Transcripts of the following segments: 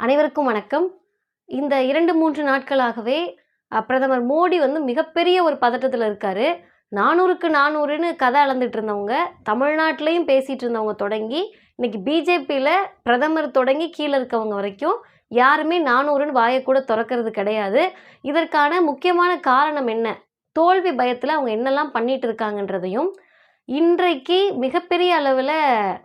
அனைவருக்கும் வணக்கம். இந்த இரண்டு மூன்று நாட்களாகவே பிரதமர் மோடி வந்து மிகப்பெரிய ஒரு பதட்டத்தில் இருக்காரு. நானூறுக்கு நானூறுன்னு கதை அளந்துட்டு இருந்தவங்க தமிழ்நாட்டிலையும் பேசிட்டு இருந்தவங்க தொடங்கி இன்னைக்கு பிஜேபியில் பிரதமர் தொடங்கி கீழே இருக்கவங்க வரைக்கும் யாருமே நானூறுன்னு வாயக்கூட திறக்கிறது கிடையாது. இதற்கான முக்கியமான காரணம் என்ன? தோல்வி பயத்தில் அவங்க என்னெல்லாம் பண்ணிட்டு இருக்காங்கன்றதையும் இன்றைக்கு மிகப்பெரிய அளவில்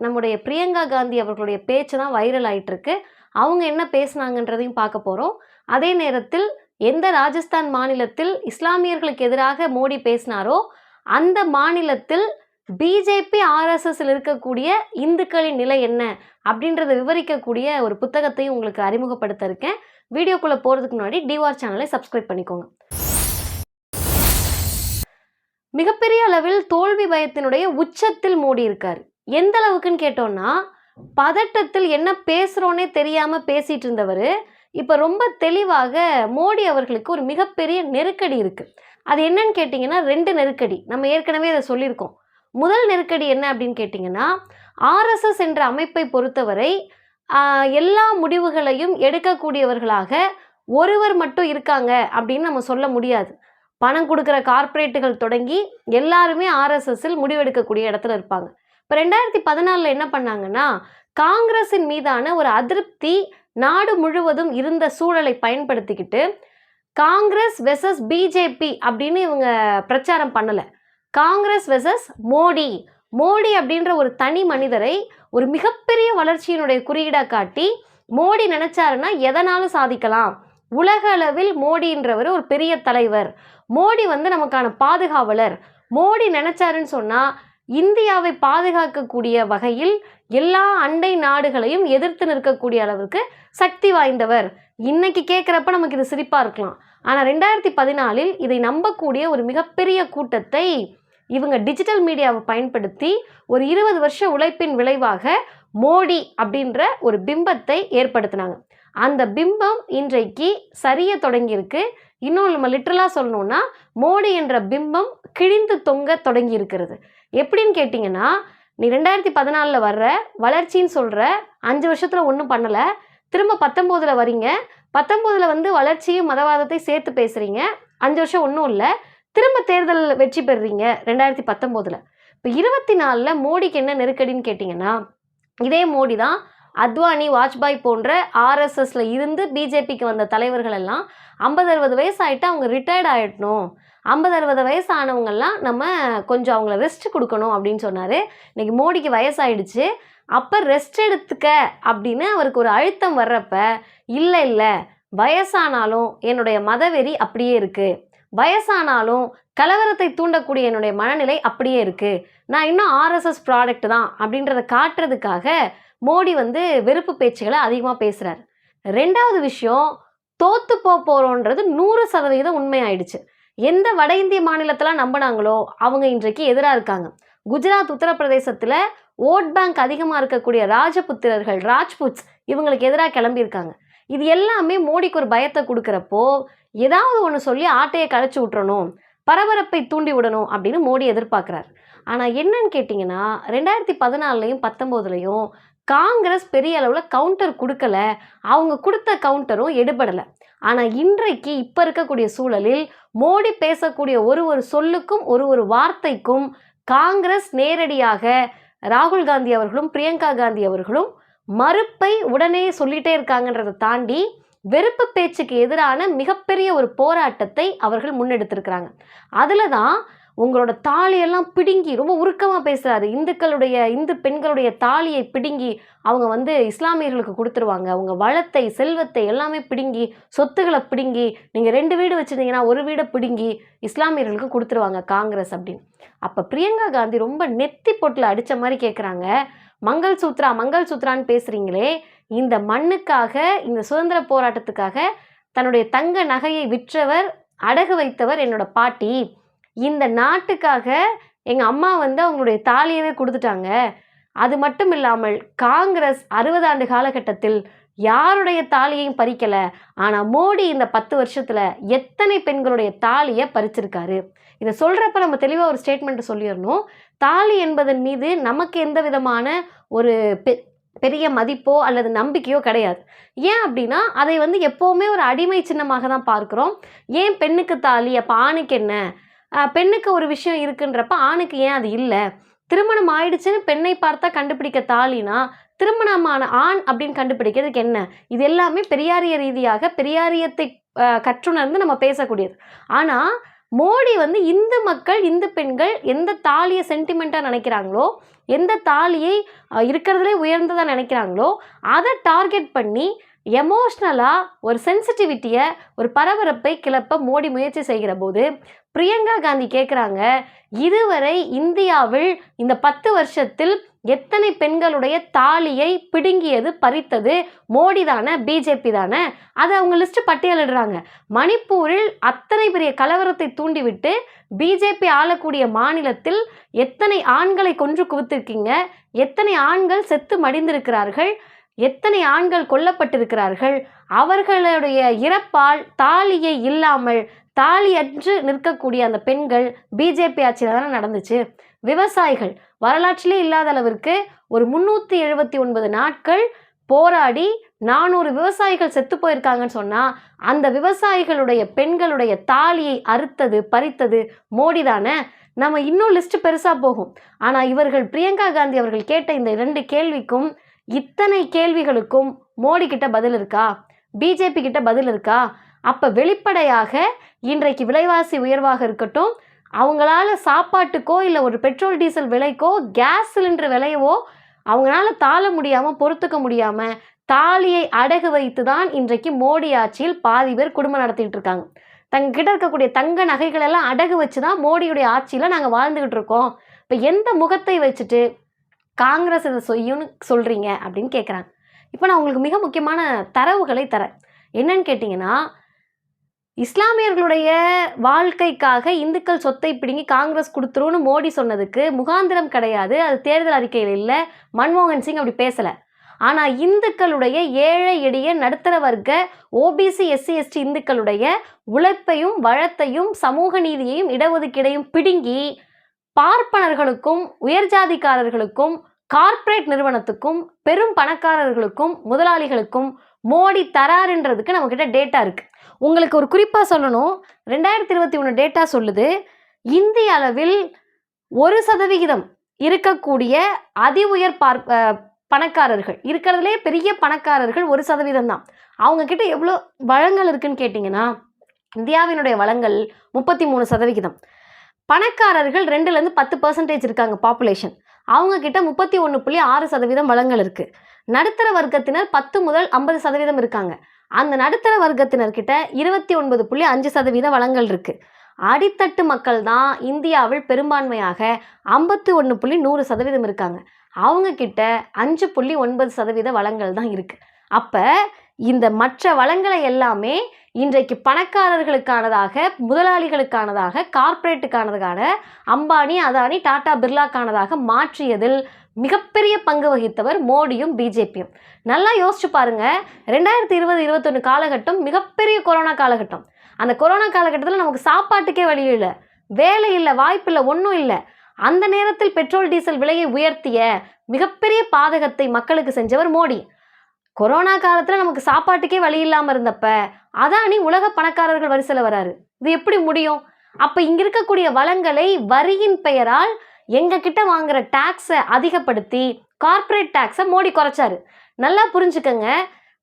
நம்முடைய பிரியங்கா காந்தி அவர்களுடைய பேச்சு தான் வைரல் ஆகிட்டுருக்கு அவங்க என்ன பேசுனாங்கன்றதையும் பார்க்க போகிறோம் அதே நேரத்தில் எந்த ராஜஸ்தான் மாநிலத்தில் இஸ்லாமியர்களுக்கு எதிராக மோடி பேசினாரோ அந்த மாநிலத்தில் பிஜேபி ஆர்எஸ்எஸ்ல இருக்கக்கூடிய இந்துக்களின் நிலை என்ன அப்படின்றத விவரிக்கக்கூடிய ஒரு புத்தகத்தையும் உங்களுக்கு அறிமுகப்படுத்த இருக்கேன் வீடியோக்குள்ளே போகிறதுக்கு முன்னாடி டிவார் சேனலை சப்ஸ்கிரைப் பண்ணிக்கோங்க. மிகப்பெரிய அளவில் தோல்வி பயத்தினுடைய உச்சத்தில் மோடி இருக்கார். எந்த அளவுக்குன்னு கேட்டோம்னா பதட்டத்தில் என்ன பேசுகிறோன்னே தெரியாமல் பேசிகிட்டு இருந்தவர் இப்போ ரொம்ப தெளிவாக மோடி அவர்களுக்கு ஒரு மிகப்பெரிய நெருக்கடி இருக்குது அது என்னன்னு கேட்டிங்கன்னா ரெண்டு நெருக்கடி. நம்ம ஏற்கனவே அதை சொல்லியிருக்கோம். முதல் நெருக்கடி என்ன அப்படின்னு கேட்டிங்கன்னா ஆர்எஸ்எஸ் என்ற அமைப்பை பொறுத்தவரை எல்லா முடிவுகளையும் எடுக்கக்கூடியவர்களாக ஒருவர் மட்டும் இருக்காங்க அப்படின்னு நம்ம சொல்ல முடியாது. பணம் கொடுக்குற கார்ப்பரேட்டுகள் தொடங்கி எல்லாருமே ஆர்எஸ்எஸ்ஸில் முடிவெடுக்கக்கூடிய இடத்துல இருப்பாங்க. இப்போ ரெண்டாயிரத்தி பதினாலில் என்ன பண்ணாங்கன்னா காங்கிரஸின் மீதான ஒரு அதிருப்தி நாடு முழுவதும் இருந்த சூழலை பயன்படுத்திக்கிட்டு காங்கிரஸ் வெசஸ் பிஜேபி அப்படின்னு இவங்க பிரச்சாரம் பண்ணலை. காங்கிரஸ் வெசஸ் மோடி. மோடி அப்படின்ற ஒரு தனி மனிதரை ஒரு மிகப்பெரிய வளர்ச்சியினுடைய குறியீடாக காட்டி மோடி நினைச்சாருன்னா எதனாலும் சாதிக்கலாம். உலக அளவில் மோடின்றவர் ஒரு பெரிய தலைவர். மோடி வந்து நமக்கான பாதுகாவலர். மோடி நினைச்சாருன்னு சொன்னால் இந்தியாவை பாதுகாக்கக்கூடிய வகையில் எல்லா அண்டை நாடுகளையும் எதிர்த்து நிற்கக்கூடிய அளவிற்கு சக்தி வாய்ந்தவர். இன்னைக்கு கேட்குறப்ப நமக்கு இது சிரிப்பாக இருக்கலாம். ஆனால் ரெண்டாயிரத்தி பதினாலில் இதை நம்பக்கூடிய ஒரு மிகப்பெரிய கூட்டத்தை இவங்க டிஜிட்டல் மீடியாவை பயன்படுத்தி ஒரு இருபது வருஷ உழைப்பின் விளைவாக மோடி அப்படின்ற ஒரு பிம்பத்தை ஏற்படுத்தினாங்க. அந்த பிம்பம் இன்றைக்கு சரிய தொடங்கியிருக்கு. இன்னும் நம்ம லிட்ரலாக சொல்லணும்னா மோடி என்ற பிம்பம் கிழிந்து தொங்க தொடங்கி இருக்கிறது எப்படின்னு கேட்டிங்கன்னா நீ ரெண்டாயிரத்தி பதினாலில் வர்ற வளர்ச்சின்னு சொல்கிற அஞ்சு வருஷத்தில் ஒன்றும் பண்ணலை திரும்ப பத்தொம்போதில் வரீங்க பத்தொம்போதில் வந்து வளர்ச்சியும் மதவாதத்தை சேர்த்து பேசுகிறீங்க அஞ்சு வருஷம் ஒன்றும் இல்லை திரும்ப தேர்தல் வெற்றி பெறுறீங்க ரெண்டாயிரத்தி பத்தொம்போதில். இப்போ இருபத்தி நாலில் மோடிக்கு என்ன நெருக்கடின்னு கேட்டிங்கன்னா இதே மோடி தான் அத்வானி வாஜ்பாய் போன்ற ஆர்எஸ்எஸ்ல இருந்து பிஜேபிக்கு வந்த தலைவர்கள் எல்லாம் ஐம்பது அறுபது வயசு ஆகிட்டு அவங்க ரிட்டையர்ட் ஆகிடணும் ஐம்பது அறுபது வயசு ஆனவங்கெல்லாம் நம்ம கொஞ்சம் அவங்கள ரெஸ்ட் கொடுக்கணும் அப்படின்னு சொன்னார். இன்றைக்கி மோடிக்கு வயசாயிடுச்சு. அப்போ ரெஸ்ட் எடுத்துக்க அப்படின்னு அவருக்கு ஒரு அழுத்தம் வர்றப்ப இல்லை இல்லை வயசானாலும் என்னுடைய மதவெறி அப்படியே இருக்குது வயசானாலும் கலவரத்தை தூண்டக்கூடிய என்னுடைய மனநிலை அப்படியே இருக்குது நான் இன்னும் ஆர்எஸ்எஸ் ப்ராடக்ட் தான். அப்படின்றத காட்டுறதுக்காக மோடி வந்து வெறுப்பு பேச்சுகளை அதிகமாக பேசுகிறார் ரெண்டாவது விஷயம் தோத்து போக போகிறோன்றது நூறு சதவீதம் உண்மையாயிடுச்சு. எந்த வட இந்திய மாநிலத்தெல்லாம் நம்பினாங்களோ அவங்க இன்றைக்கு எதிராக இருக்காங்க. குஜராத் உத்தரப்பிரதேசத்தில் ஓட் பேங்க் அதிகமாக இருக்கக்கூடிய ராஜபுத்திரர்கள் ராஜ்புட்ஸ் இவங்களுக்கு எதிராக கிளம்பியிருக்காங்க. இது எல்லாமே மோடிக்கு ஒரு பயத்தை கொடுக்குறப்போ ஏதாவது ஒன்று சொல்லி ஆட்டையை களைச்சி விட்டுறணும் பரபரப்பை தூண்டி விடணும் அப்படின்னு மோடி எதிர்பார்க்குறாரு. ஆனால் என்னன்னு கேட்டிங்கன்னா ரெண்டாயிரத்தி பதினாலையும் பத்தொம்போதுலையும் காங்கிரஸ் பெரிய அளவில் கவுண்டர் கொடுக்கல. அவங்க கொடுத்த கவுண்டரும் எடுபடலை. ஆனால் இன்றைக்கு இப்போ இருக்கக்கூடிய சூழலில் மோடி பேசக்கூடிய ஒரு ஒரு சொல்லுக்கும் ஒரு ஒரு வார்த்தைக்கும் காங்கிரஸ் நேரடியாக ராகுல் காந்தி அவர்களும் பிரியங்கா காந்தி அவர்களும் மறுப்பை உடனே சொல்லிட்டே இருக்காங்கன்றதை தாண்டி வெறுப்பு பேச்சுக்கு எதிரான மிகப்பெரிய ஒரு போராட்டத்தை அவர்கள் முன்னெடுத்திருக்கிறாங்க. அதில் தான் உங்களோட தாலியெல்லாம் பிடுங்கி ரொம்ப உருக்கமாக பேசுகிறாரு இந்துக்களுடைய இந்து பெண்களுடைய தாலியை பிடுங்கி அவங்க வந்து இஸ்லாமியர்களுக்கு கொடுத்துருவாங்க. அவங்க வளத்தை செல்வத்தை எல்லாமே பிடுங்கி சொத்துக்களை பிடுங்கி நீங்கள் ரெண்டு வீடு வச்சுருந்தீங்கன்னா ஒரு வீடை பிடுங்கி இஸ்லாமியர்களுக்கு கொடுத்துருவாங்க காங்கிரஸ் அப்படின்னு. அப்போ பிரியங்கா காந்தி ரொம்ப நெத்தி பொட்டில் அடித்த மாதிரி கேட்குறாங்க மங்கள் சூத்ரா மங்கள் சூத்ரான்னு பேசுகிறீங்களே இந்த மண்ணுக்காக இந்த சுதந்திர போராட்டத்துக்காக தன்னுடைய தங்க நகையை விற்றவர் அடகு வைத்தவர் என்னோட பாட்டி. இந்த நாட்டுக்காக எங்கள் அம்மா வந்து அவங்களுடைய தாலியவே கொடுத்துட்டாங்க. அது மட்டும் இல்லாமல் காங்கிரஸ் அறுபது ஆண்டு காலகட்டத்தில் யாருடைய தாலியையும் பறிக்கல. ஆனால் மோடி இந்த பத்து வருஷத்தில் எத்தனை பெண்களுடைய தாலியை பறிச்சிருக்காரு? இதை சொல்கிறப்ப நம்ம தெளிவாக ஒரு ஸ்டேட்மெண்ட்டை சொல்லிடணும். தாலி என்பதன் மீது நமக்கு எந்த விதமான ஒரு பெ பெரிய மதிப்போ அல்லது நம்பிக்கையோ கிடையாது. ஏன் அப்படின்னா அதை வந்து எப்போவுமே ஒரு அடிமை சின்னமாக தான் பார்க்குறோம். ஏன் பெண்ணுக்கு தாலி அப்போ ஆணுக்கு என்ன? பெண்ணுக்கு ஒரு விஷயம் இருக்குன்றப்ப ஆணுக்கு ஏன் அது இல்லை? திருமணம் ஆயிடுச்சுன்னு பெண்ணை பார்த்தா கண்டுபிடிக்க தாலினா திருமணமான ஆண் அப்படின்னு கண்டுபிடிக்கிறதுக்கு என்ன? இது எல்லாமே பெரியாரிய ரீதியாக பெரியாரியத்தை கற்றுணர்ந்து நம்ம பேசக்கூடியது. ஆனால் மோடி வந்து இந்து மக்கள் இந்து பெண்கள் எந்த தாலியை சென்டிமெண்ட்டாக நினைக்கிறாங்களோ எந்த தாலியை இருக்கிறதுலே உயர்ந்ததாக நினைக்கிறாங்களோ அதை டார்கெட் பண்ணி எமோஷ்னலாக ஒரு சென்சிட்டிவிட்டியை ஒரு பரபரப்பை கிளப்ப மோடி முயற்சி செய்கிற போது பிரியங்கா காந்தி கேட்குறாங்க இதுவரை இந்தியாவில் இந்த பத்து வருஷத்தில் எத்தனை பெண்களுடைய தாலியை பிடுங்கியது பறித்தது மோடி தானே பிஜேபி தானே அதை அவங்க லிஸ்ட் பட்டியலிடுறாங்க. மணிப்பூரில் அத்தனை பெரிய கலவரத்தை தூண்டிவிட்டு பிஜேபி ஆளக்கூடிய மாநிலத்தில் எத்தனை ஆண்களை கொன்று குவித்திருக்கீங்க? எத்தனை ஆண்கள் செத்து மடிந்திருக்கிறார்கள்? எத்தனை ஆண்கள் கொல்லப்பட்டிருக்கிறார்கள்? அவர்களுடைய இறப்பால் தாலியை இல்லாமல் தாலியற்று நிற்கக்கூடிய அந்த பெண்கள் பிஜேபி ஆட்சியில் தானே நடந்துச்சு. விவசாயிகள் வரலாற்றிலே இல்லாத அளவிற்கு ஒரு முந்நூற்றி எழுபத்தி ஒன்பது நாட்கள் போராடி நானூறு விவசாயிகள் செத்து போயிருக்காங்கன்னு சொன்னால் அந்த விவசாயிகளுடைய பெண்களுடைய தாலியை அறுத்தது பறித்தது மோடி தானே நம்ம இன்னும் லிஸ்ட் பெருசாக போகும். ஆனால் இவர்கள் பிரியங்கா காந்தி அவர்கள் கேட்ட இந்த இரண்டு கேள்விக்கும் இத்தனை கேள்விகளுக்கும் மோடி கிட்ட பதில் இருக்கா? பிஜேபி கிட்ட பதில் இருக்கா? அப்போ வெளிப்படையாக இன்றைக்கு விலைவாசி உயர்வாக இருக்கட்டும் அவங்களால சாப்பாட்டுக்கோ இல்லை ஒரு பெட்ரோல் டீசல் விலைக்கோ கேஸ் சிலிண்டர் விலையவோ அவங்களால தாழ முடியாமல் பொறுத்துக்க முடியாமல் தாலியை அடகு வைத்து தான் இன்றைக்கு மோடி ஆட்சியில் பாதி பேர் குடும்பம் நடத்திட்டு இருக்காங்க. தங்ககிட்ட இருக்கக்கூடிய தங்க நகைகள் எல்லாம் அடகு வச்சு தான் மோடியுடைய ஆட்சியில் நாங்கள் வாழ்ந்துக்கிட்டு இருக்கோம். இப்போ எந்த முகத்தை வச்சுட்டு காங்கிரஸ் இதை செய்யும்னு சொல்கிறீங்க அப்படின்னு கேட்குறாங்க இப்போ நான் உங்களுக்கு மிக முக்கியமான தரவுகளை தரேன். என்னன்னு கேட்டிங்கன்னா இஸ்லாமியர்களுடைய வாழ்க்கைக்காக இந்துக்கள் சொத்தை பிடுங்கி காங்கிரஸ் கொடுத்துருன்னு மோடி சொன்னதுக்கு முகாந்திரம் கிடையாது. அது தேர்தல் அறிக்கையில் இல்லை. மன்மோகன் சிங் அப்படி பேசலை. ஆனால் இந்துக்களுடைய ஏழை எளிய நடுத்தர வர்க்க ஓபிசி எஸ்சி எஸ்டி இந்துக்களுடைய உழைப்பையும் வளத்தையும் சமூக நீதியையும் இடஒதுக்கீடையும் பிடுங்கி பார்ப்பனர்களுக்கும் உயர்ஜாதிக்காரர்களுக்கும் கார்ப்பரேட் நிறுவனத்துக்கும் பெரும் பணக்காரர்களுக்கும் முதலாளிகளுக்கும் மோடி தராருன்றதுக்கு நம்மக்கிட்ட டேட்டா இருக்கு. உங்களுக்கு ஒரு குறிப்பாக சொல்லணும். ரெண்டாயிரத்தி இருபத்தி ஒன்று டேட்டா சொல்லுது. இந்திய அளவில் ஒரு சதவிகிதம் இருக்கக்கூடிய அதி உயர் பார் பணக்காரர்கள். இருக்கிறதுலே பெரிய பணக்காரர்கள் ஒரு சதவீதம் தான். அவங்க கிட்ட எவ்வளோ வளங்கள் இருக்குன்னு கேட்டிங்கன்னா இந்தியாவினுடைய வளங்கள் முப்பத்தி மூணு சதவிகிதம். பணக்காரர்கள் ரெண்டுலேருந்து பத்து பர்சன்டேஜ் இருக்காங்க பாப்புலேஷன் அவங்க கிட்ட முப்பத்தி ஒன்று புள்ளி ஆறு சதவீதம் வளங்கள் இருக்குது நடுத்தர வர்க்கத்தினர் பத்து முதல் ஐம்பது சதவீதம் இருக்காங்க. அந்த நடுத்தர வர்க்கத்தினர்கிட்ட இருபத்தி ஒன்பது புள்ளி அஞ்சு சதவீத வளங்கள் இருக்குது அடித்தட்டு மக்கள் தான் இந்தியாவில் பெரும்பான்மையாக ஐம்பத்தி ஒன்று புள்ளி நூறு சதவீதம் இருக்காங்க. அவங்க கிட்ட அஞ்சு புள்ளி ஒன்பது சதவீத வளங்கள் தான் இருக்குது அப்போ இந்த மற்ற வளங்களை எல்லாமே இன்றைக்கு பணக்காரர்களுக்கானதாக முதலாளிகளுக்கானதாக கார்ப்பரேட்டுக்கானதுக்கான அம்பானி அதானி டாடா பிர்லாக்கானதாக மாற்றியதில் மிகப்பெரிய பங்கு வகித்தவர் மோடியும் பிஜேபியும். நல்லா யோசிச்சு பாருங்க ரெண்டாயிரத்தி இருபது இருபத்தொன்று காலகட்டம் மிகப்பெரிய கொரோனா காலகட்டம். அந்த கொரோனா காலகட்டத்தில் நமக்கு சாப்பாட்டுக்கே வழி இல்லை வேலை இல்லை வாய்ப்பு இல்லை ஒன்றும் இல்லை. அந்த நேரத்தில் பெட்ரோல் டீசல் விலையை உயர்த்திய மிகப்பெரிய பாதகத்தை மக்களுக்கு செஞ்சவர் மோடி. கொரோனா காலத்தில் நமக்கு சாப்பாட்டுக்கே வழி இல்லாமல் இருந்தப்ப அதானி உலக பணக்காரர்கள் வரிசையில் வராரு. இது எப்படி முடியும்? அப்போ இங்கே இருக்கக்கூடிய வளங்களை வரியின் பெயரால் எங்ககிட்ட வாங்குற டேக்ஸை அதிகப்படுத்தி கார்ப்பரேட் டேக்ஸை மோடி குறைச்சாரு. நல்லா புரிஞ்சுக்கங்க.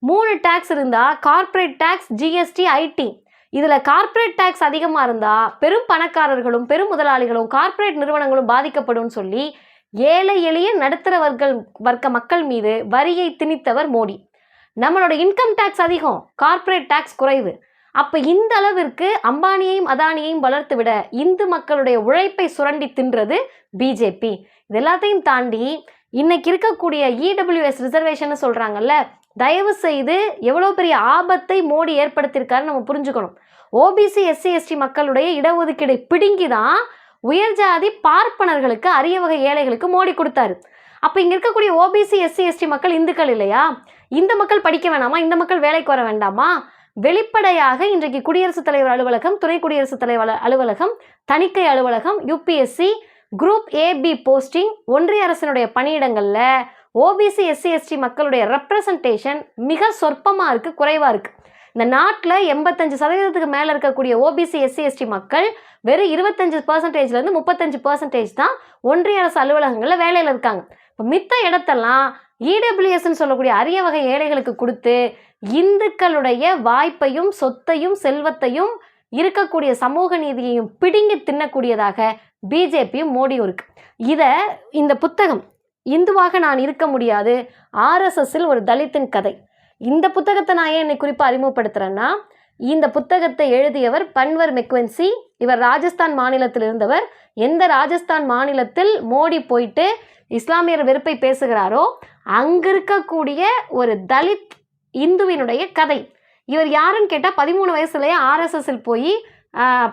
மூணு டேக்ஸ் இருந்தால் கார்ப்பரேட் டேக்ஸ் ஜிஎஸ்டி ஐடி இதில் கார்ப்பரேட் டேக்ஸ் அதிகமாக இருந்தால் பெரும் பணக்காரர்களும் பெரும் முதலாளிகளும் கார்ப்பரேட் நிறுவனங்களும் பாதிக்கப்படும் சொல்லி ஏழை எளிய நடுத்தர வர்க்க வர்க்க மக்கள் மீது வரியை திணித்தவர் மோடி. நம்மளோட இன்கம் டேக்ஸ் அதிகம் கார்ப்பரேட் டேக்ஸ் குறைவு. அப்போ இந்த அளவிற்கு அம்பானியையும் அதானியையும் வளர்த்து விட இந்து மக்களுடைய உழைப்பை சுரண்டி தின்றது பிஜேபி. இது எல்லாத்தையும் தாண்டி இன்னைக்கு இருக்கக்கூடிய இடபிள்யூஎஸ் ரிசர்வேஷன் சொல்கிறாங்கல்ல தயவு செய்து எவ்வளோ பெரிய ஆபத்தை மோடி ஏற்படுத்தியிருக்காருன்னு நம்ம புரிஞ்சுக்கணும். ஓபிசி எஸ்சி எஸ்டி மக்களுடைய இடஒதுக்கீடை பிடுங்கி தான் உயர் ஜாதி பார்ப்பனர்களுக்கு அரிய வகை ஏழைகளுக்கு மோடி கொடுத்தாரு. அப்போ இங்கே இருக்கக்கூடிய ஓபிசி எஸ்சி எஸ்டி மக்கள் இந்துக்கள் இல்லையா? இந்த மக்கள் படிக்க வேணாமா? இந்த மக்கள் வேலைக்கு வர வேண்டாமா? வெளிப்படையாக இன்றைக்கு குடியரசுத் தலைவர் அலுவலகம் துணை குடியரசுத் தலைவர் அலுவலகம் தணிக்கை அலுவலகம் யூபிஎஸ்சி குரூப் ஏபி போஸ்டிங் ஒன்றிய அரசினுடைய பணியிடங்களில் ஓபிசி எஸ்சி எஸ்டி மக்களுடைய ரெப்ரசன்டேஷன் மிக சொற்பமாக இருக்குது குறைவாக இருக்குது இந்த நாட்டில் எண்பத்தஞ்சு சதவீதத்துக்கு மேலே இருக்கக்கூடிய ஓபிசி எஸ்சி எஸ்டி மக்கள் வெறும் இருபத்தஞ்சு பர்சன்டேஜ்லேருந்து முப்பத்தஞ்சு பர்சன்டேஜ் தான் ஒன்றிய அரசு அலுவலகங்களில் வேலையில் இருக்காங்க. இப்போ மித்த இடத்தெல்லாம் இடபிள்யூஎஸ்ன்னு சொல்லக்கூடிய அரிய வகை ஏழைகளுக்கு கொடுத்து இந்துக்களுடைய வாய்ப்பையும் சொத்தையும் செல்வத்தையும் இருக்கக்கூடிய சமூக நீதியையும் பிடுங்கி தின்னக்கூடியதாக பிஜேபியும் மோடியும் இருக்கு. இதை இந்த புத்தகம் இந்துவாக நான் இருக்க முடியாது. ஆர்எஸ்எஸ்ஸில் ஒரு தலித்தின் கதை. இந்த புத்தகத்தை நான் ஏன் இன்னைக்கு குறிப்பாக அறிமுகப்படுத்துகிறேன்னா இந்த புத்தகத்தை எழுதியவர் பன்வர் மெக்வென்சி. இவர் ராஜஸ்தான் மாநிலத்தில் இருந்தவர். எந்த ராஜஸ்தான் மாநிலத்தில் மோடி போயிட்டு இஸ்லாமியர் வெறுப்பை பேசுகிறாரோ அங்கிருக்கக்கூடிய ஒரு தலித் இந்துவினுடைய கதை. இவர் யாருன்னு கேட்டால் பதிமூணு வயசுலேயே ஆர்எஸ்எஸ்ஸில் போய்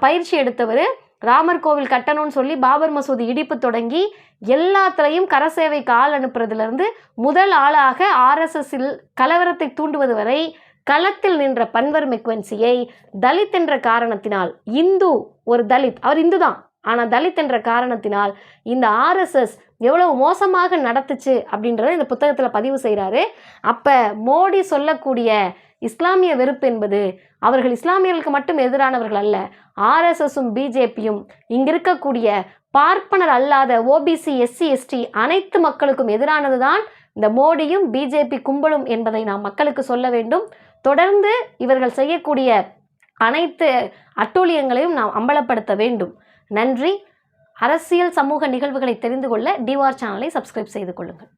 பயிற்சி எடுத்தவர். ராமர் கோவில் கட்டணும்னு சொல்லி பாபர் மசூதி இடிப்பு தொடங்கி எல்லாத்துலேயும் கரசேவைக்கு ஆள் அனுப்புறதுலேருந்து முதல் ஆளாக ஆர்எஸ்எஸ்ஸில் கலவரத்தை தூண்டுவது வரை களத்தில் நின்ற பன்வர் மெக்வென்சியை தலித் என்ற காரணத்தினால் இந்து ஒரு தலித் அவர் இந்து தான். ஆனால் தலித் என்ற காரணத்தினால் இந்த ஆர்எஸ்எஸ் எவ்வளவு மோசமாக நடத்துச்சு அப்படின்றத இந்த புத்தகத்தில் பதிவு செய்கிறாரு அப்போ மோடி சொல்லக்கூடிய இஸ்லாமிய வெறுப்பு என்பது அவர்கள் இஸ்லாமியர்களுக்கு மட்டும் எதிரானவர்கள் அல்ல ஆர்எஸ்எஸும் பிஜேபியும் இங்கிருக்கக்கூடிய பார்ப்பனர் அல்லாத ஓபிசி எஸ்சி எஸ்டி அனைத்து மக்களுக்கும் எதிரானது தான் இந்த மோடியும் பிஜேபி கும்பலும் என்பதை நாம் மக்களுக்கு சொல்ல வேண்டும். தொடர்ந்து இவர்கள் செய்யக்கூடிய அனைத்து அட்டூழியங்களையும் நாம் அம்பலப்படுத்த வேண்டும். நன்றி. அரசியல் சமூக நிகழ்வுகளை தெரிந்து கொள்ள டிவார் சேனலை சப்ஸ்கிரைப் செய்து கொள்ளுங்கள்.